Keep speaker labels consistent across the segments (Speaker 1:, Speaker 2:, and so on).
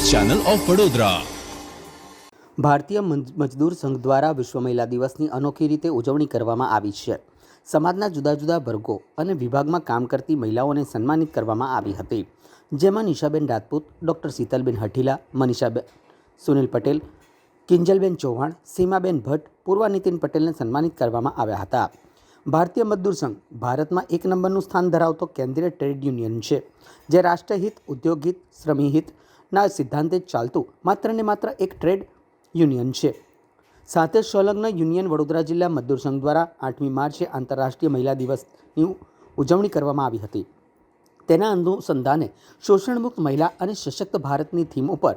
Speaker 1: Channel of Vadodara.
Speaker 2: ભારતીય મંજ- મજદૂર સંઘ દ્વારા વિશ્વ મહિલા દિવસની અનોખી રીતે ઉજવણી કરવામાં આવી છે. સમાજના જુદા જુદા વર્ગો અને વિભાગમાં કામ કરતી મહિલાઓને સન્માનિત કરવામાં આવી હતી. જેમાં નિશાબેન રાજપૂત, ડૉક્ટર શીતલબેન હઠીલા, મનીષાબેન, સુનિલ પટેલ, કિંજલબેન ચૌહાણ, સીમાબેન ભટ્ટ, પૂર્વ નીતિન પટેલને સન્માનિત કરવામાં આવ્યા હતા. ભારતીય મજદૂર સંઘ ભારતમાં એક નંબરનું સ્થાન ધરાવતો કેન્દ્રીય ટ્રેડ યુનિયન છે, જે રાષ્ટ્રહિત ઉદ્યોગ હિત હિતના સિદ્ધાંતે ચાલતું માત્ર ને માત્ર એક ટ્રેડ યુનિયન છે. સાથે સંલગ્ન યુનિયન વડોદરા જિલ્લા મજદૂર સંઘ દ્વારા આઠમી માર્ચે આંતરરાષ્ટ્રીય મહિલા દિવસની ઉજવણી કરવામાં આવી હતી. તેના અનુસંધાને શોષણમુક્ત મહિલા અને સશક્ત ભારતની થીમ ઉપર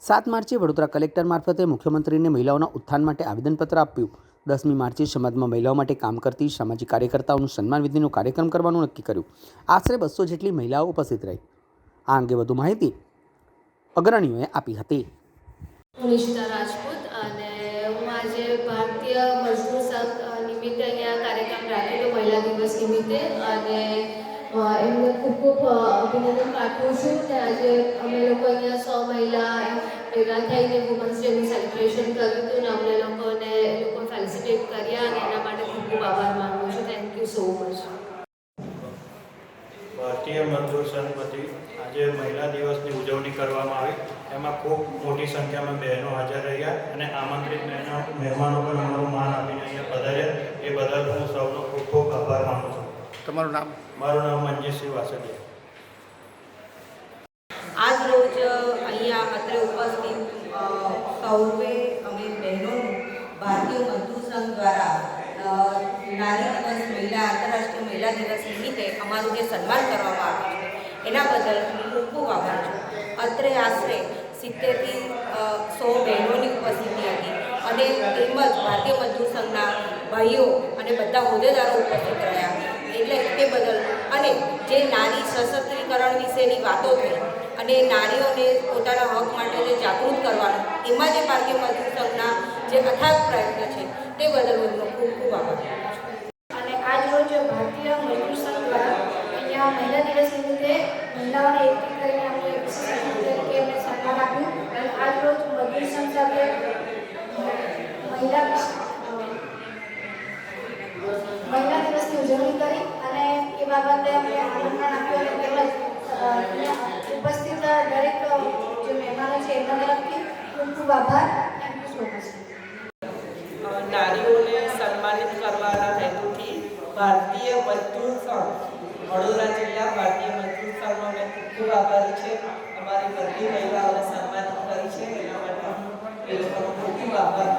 Speaker 2: સાત માર્ચે વડોદરા કલેક્ટર મારફતે મુખ્યમંત્રીને મહિલાઓના ઉત્થાન માટે આવેદનપત્ર આપ્યું. દસમી માર્ચે સમાજમાં મહિલાઓ માટે કામ કરતી સામાજિક કાર્યકર્તાઓનું સન્માન વિધિનો કાર્યક્રમ કરવાનું નક્કી કર્યું. આશરે બસો જેટલી મહિલાઓ ઉપસ્થિત રહી. આ અંગે વધુ માહિતી અગ્રણીઓએ આપી હતી.
Speaker 3: નિશિતા રાજપૂત અને હું આજે ભારતીય મજદૂર સંઘ નિમિત્તે અહીંયા કાર્યક્રમ રાખ્યો મહિલા દિવસ નિમિત્તે અને એમને ખૂબ ખૂબ અભિનંદન પાઠવું છું કે આજે અમે લોકો અહીંયા સો મહિલા ભેગા થઈને વુમન્સ ડેનું સેલિબ્રેશન કર્યું હતું અને અમને લોકોને લોકો ફેલિસિટેટ કર્યા અને એના માટે ખૂબ ખૂબ આભાર માનું છું. થેન્ક યુ સો મચ
Speaker 4: ભારતીય મજદૂર સંઘ વતી આજે મહિલા દિવસની ઉજવણી કરવામાં આવી. એમાં ખૂબ મોટી સંખ્યામાં બહેનો હાજર રહ્યા અને આમંત્રિત બહેનો મહેમાનો પણ અમારું માન આપીને અહીંયા પધાર્યા. એ બદલ હું સૌનો ખૂબ ખૂબ આભાર માનું છું.
Speaker 5: તમારું નામ?
Speaker 4: મારું નામ મંજીતસિંહ વાસદિયા
Speaker 6: આજ રોજ અહીંયા અત્રે ઉપસ્થિત સૌએ અમે બહેનોનું ભારતીય મજદૂર સંઘ દ્વારા નારી મહિલા દિવસ નિમિત્તે અમારું જે સન્માન કરવામાં આવ્યું છે, એના બદલ હું ખૂબ આભાર છું. અત્રે આશરે સિત્તેરથી સો બહેનોની ઉપસ્થિતિ હતી અને તેમજ ભારતીય મજદૂર સંઘના ભાઈઓ અને બધા હોદ્દેદારો ઉપસ્થિત રહ્યા. એટલે તે બદલ અને જે નારી સશક્તિકરણ વિશેની વાતો થઈ અને નારીઓને પોતાના હક માટે જે જાગૃત કરવાનું, એમાં જે ભારતીય મજદૂર સંઘના જે અથાગ પ્રયત્ન છે, તે બદલ હું ખૂબ ખૂબ આભાર.
Speaker 7: રોજ ભારતીય મજદૂર સંઘ દ્વારા અહીંયા મહિલા દિવસ નિમિત્તે મહિલાઓને એકઠી કરીને અમને તરીકે અમને સન્માન આપ્યું. અને આજ રોજ મજદૂર સંઘ મહિલા મહિલા દિવસની ઉજવણી કરી અને એ બાબતે અમને આમંત્રણ આપ્યું અને તેમજ ઉપસ્થિત દરેક જે મહેમાનો છે એમના તરફથી ખૂબ ખૂબ આભાર thank you so much
Speaker 8: uh, નારીઓને સન્માનિત કરવાના હેતુથી ભારતીય મજદૂર સંઘ વડોદરા જિલ્લા ભારતીય મજદૂર સંઘનો અમે ખૂબ ખૂબ આભારી છે. અમારી બધી મહિલાઓને સન્માનિત કરી છે. એના માટે હું એ લોકોનો ખૂબ ખૂબ આભાર